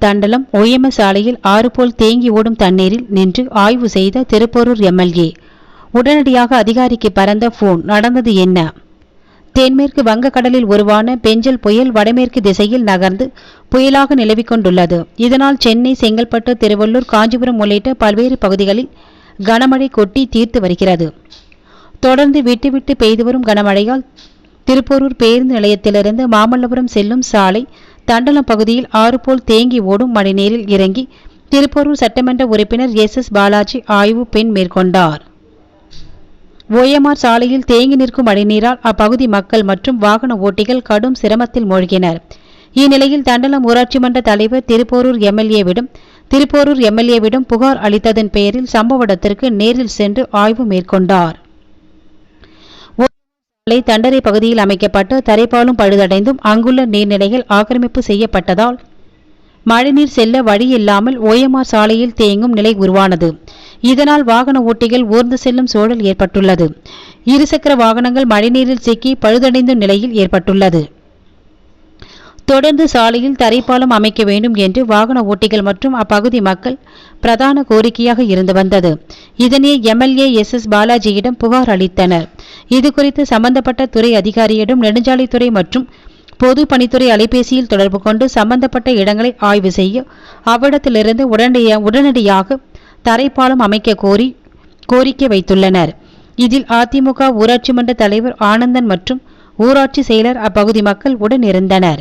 Thandalam OMS சாலையில் ஆறு போல் தேங்கி ஓடும் தண்ணீரில் நின்று ஆய்வு செய்த திருப்போரூர் எம்எல்ஏ. உடனடியாக அதிகாரிக்கு பறந்த போன் நடந்தது என்ன? தென்மேற்கு வங்கக்கடலில் உருவான பெஞ்சல் புயல் வடமேற்கு திசையில் நகர்ந்து புயலாக நிலவிக் கொண்டுள்ளது இதனால் சென்னை செங்கல்பட்டு திருவள்ளூர் காஞ்சிபுரம் உள்ளிட்ட பல்வேறு பகுதிகளில் கனமழை கொட்டி தீர்த்து வருகிறது. தொடர்ந்து விட்டுவிட்டு பெய்து வரும் கனமழையால் திருப்போரூர் பேருந்து நிலையத்திலிருந்து மாமல்லபுரம் செல்லும் சாலை தண்டலம் பகுதியில் ஆறு போல் தேங்கி ஓடும் மழைநீரில் இறங்கி திருப்போரூர் சட்டமன்ற உறுப்பினர் எஸ் எஸ் பாலாஜி ஆய்வு பெண் மேற்கொண்டார். ஓஎம்ஆர் சாலையில் தேங்கி நிற்கும் மழைநீரால் அப்பகுதி மக்கள் மற்றும் வாகன ஓட்டிகள் கடும் சிரமத்தில் மூழ்கினர். இந்நிலையில் தண்டலம் ஊராட்சி மன்ற தலைவர் திருப்போரூர் எம்எல்ஏவிடம் திருப்போரூர் எம்எல்ஏவிடம் புகார் அளித்ததன் பெயரில் சம்பவ இடத்திற்கு நேரில் சென்று ஆய்வு மேற்கொண்டார். சாலை தண்டரை பகுதியில் அமைக்கப்பட்டு தரைப்பாலும் பழுதடைந்தும் அங்குள்ள நீர்நிலைகள் ஆக்கிரமிப்பு செய்யப்பட்டதால் மழைநீர் செல்ல வழியில்லாமல் ஓஎம்ஆர் சாலையில் தேங்கும் நிலை உருவானது. இதனால் வாகன ஓட்டிகள் ஊர்ந்து செல்லும் சூழல் ஏற்பட்டுள்ளது. இருசக்கர வாகனங்கள் மழைநீரில் சிக்கி பழுதடைந்த நிலையில் ஏற்பட்டுள்ளது. தொடர்ந்து சாலையில் தரைப்பாலம் அமைக்க வேண்டும் என்று வாகன ஓட்டிகள் மற்றும் அப்பகுதி மக்கள் பிரதான கோரிக்கையாக இருந்து வந்தது. இதனை எம்எல்ஏ எஸ் எஸ் பாலாஜியிடம் புகார் அளித்தனர். இதுகுறித்து சம்பந்தப்பட்ட துறை அதிகாரியிடம் நெடுஞ்சாலைத்துறை மற்றும் பொது பணித்துறை அலைபேசியில் தொடர்பு கொண்டு சம்பந்தப்பட்ட இடங்களை ஆய்வு செய்ய அவ்விடத்திலிருந்து உடனடியாக உடனடியாக தரைப்பாலம் அமைக்க கோரி கோரிக்கை வைத்துள்ளனர். இதில் அதிமுக ஊராட்சி மன்ற தலைவர் ஆனந்தன் மற்றும் ஊராட்சி செயலர் அப்பகுதி மக்கள் உடனிருந்தனர்.